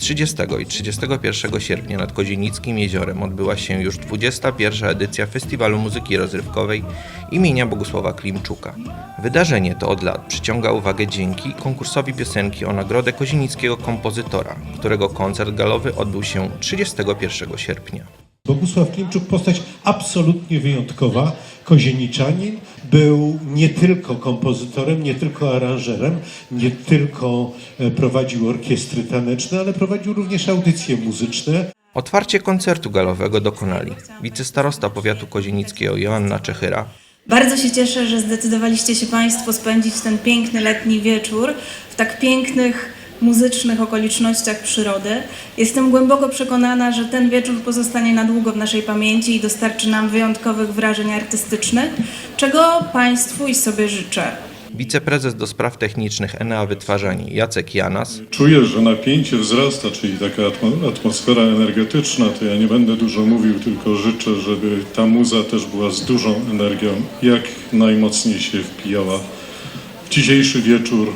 30 i 31 sierpnia nad Kozienickim Jeziorem odbyła się już 21. edycja Festiwalu Muzyki Rozrywkowej imienia Bogusława Klimczuka. Wydarzenie to od lat przyciąga uwagę dzięki konkursowi piosenki o nagrodę kozienickiego kompozytora, którego koncert galowy odbył się 31 sierpnia. Bogusław Klimczuk postać absolutnie wyjątkowa. Kozieniczanin był nie tylko kompozytorem, nie tylko aranżerem, nie tylko e, prowadził orkiestry taneczne, ale prowadził również audycje muzyczne. Otwarcie koncertu galowego dokonali wicestarosta powiatu kozienickiego Joanna Czechyra, Bardzo się cieszę, że zdecydowaliście się Państwo spędzić ten piękny letni wieczór w tak pięknych muzycznych okolicznościach przyrody. Jestem głęboko przekonana, że ten wieczór pozostanie na długo w naszej pamięci i dostarczy nam wyjątkowych wrażeń artystycznych, czego Państwu i sobie życzę. wiceprezes do spraw technicznych Enea Wytwarzani Jacek Janas, Czuję, że napięcie wzrasta, czyli taka atmo- atmosfera energetyczna, to ja nie będę dużo mówił, tylko życzę, żeby ta muza też była z dużą energią, jak najmocniej się wpijała w dzisiejszy wieczór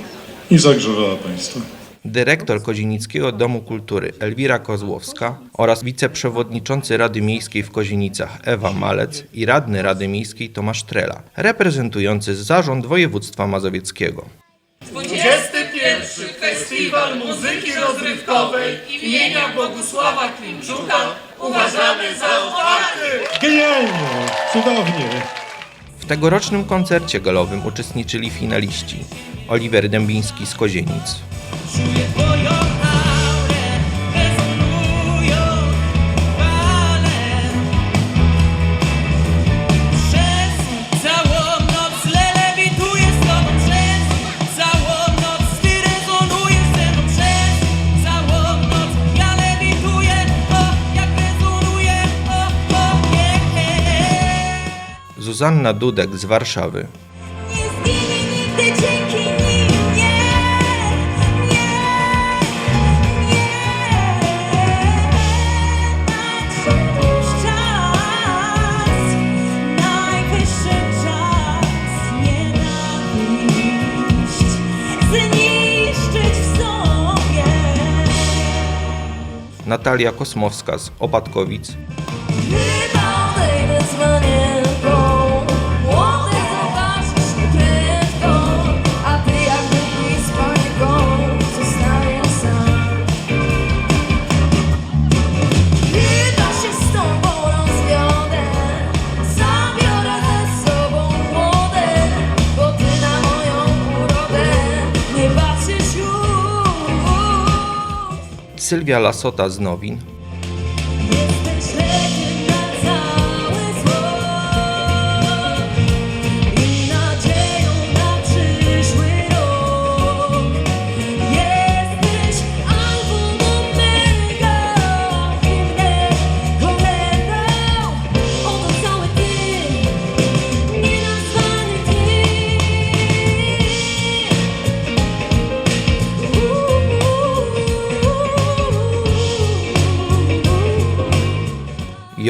i zagrzewała Państwa. Dyrektor Kozienickiego Domu Kultury Elwira Kozłowska oraz wiceprzewodniczący Rady Miejskiej w Kozienicach Ewa Malec i radny Rady Miejskiej Tomasz Trela, reprezentujący zarząd województwa mazowieckiego. 21. Festiwal Muzyki Rozrywkowej imienia Bogusława Klimczuka uważamy za otwarty! Genialnie, cudownie. W tegorocznym koncercie galowym uczestniczyli finaliści Oliver Dębiński z Kozienic, Zuzanna Dudek z Warszawy, Natalia Kosmowska z Opatkowic, Sylwia Lasota z Nowin,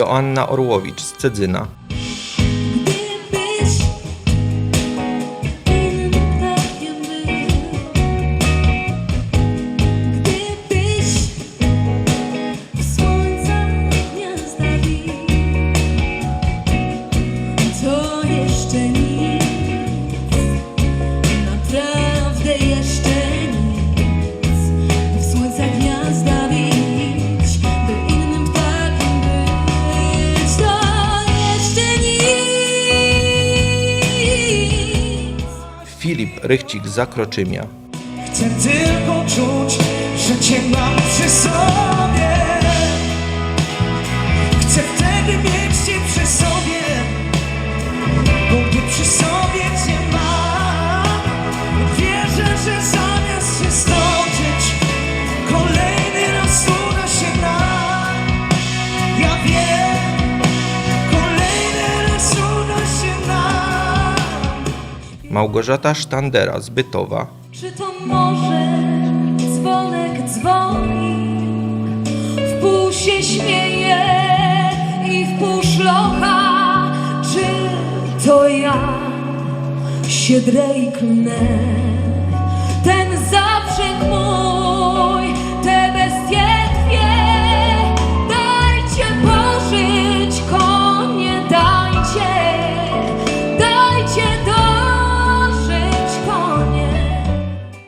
Joanna Orłowicz z Cedzyna, Rychcik Zakroczymia, Chcę tylko czuć, że cię mam przy sobie Małgorzata Sztandera z Bytowa, Czy to może dzwonek dzwoni, w pół się śmieje i w pół szlocha? Czy to ja się drejknę? Ten zaprzęg mój,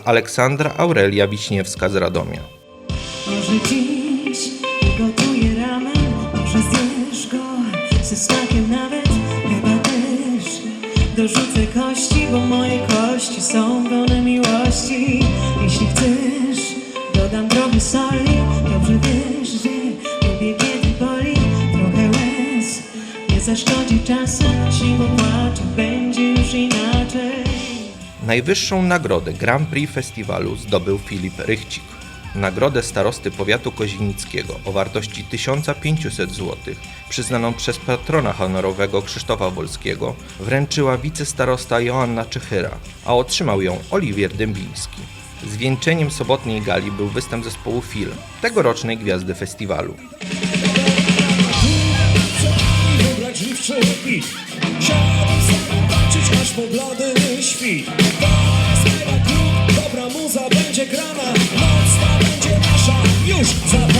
Aleksandra Aurelia Wiśniewska z Radomia. Może dziś ugotuję ramen, może zjesz go ze smakiem nawet, chyba też dorzucę kości, bo moje kości są pełne miłości. Jeśli chcesz, dodam trochę soli, dobrze wiesz, że lubię kiedy boli trochę łez. Nie zaszkodzi czasem, jeśli popłaczę, będzie już inaczej. Najwyższą nagrodę Grand Prix festiwalu zdobył Filip Rychcik. Nagrodę starosty powiatu kozinickiego o wartości 1500 zł, przyznaną przez patrona honorowego Krzysztofa Wolskiego, wręczyła wicestarosta Joanna Czechyra, a otrzymał ją Oliwier Dębiński. Zwieńczeniem sobotniej gali był występ zespołu Film, tegorocznej gwiazdy festiwalu. wybrać po blady świt To jest klub, dobra muza będzie grana. Noc ta będzie nasza, już zapamiętana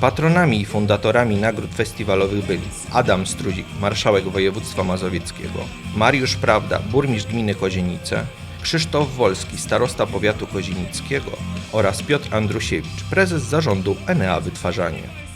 Patronami i fundatorami nagród festiwalowych byli Adam Struzik, marszałek województwa mazowieckiego, Mariusz Prawda, burmistrz gminy Kozienice, Krzysztof Wolski, starosta powiatu kozienickiego oraz Piotr Andrusiewicz, prezes zarządu Enea Wytwarzanie.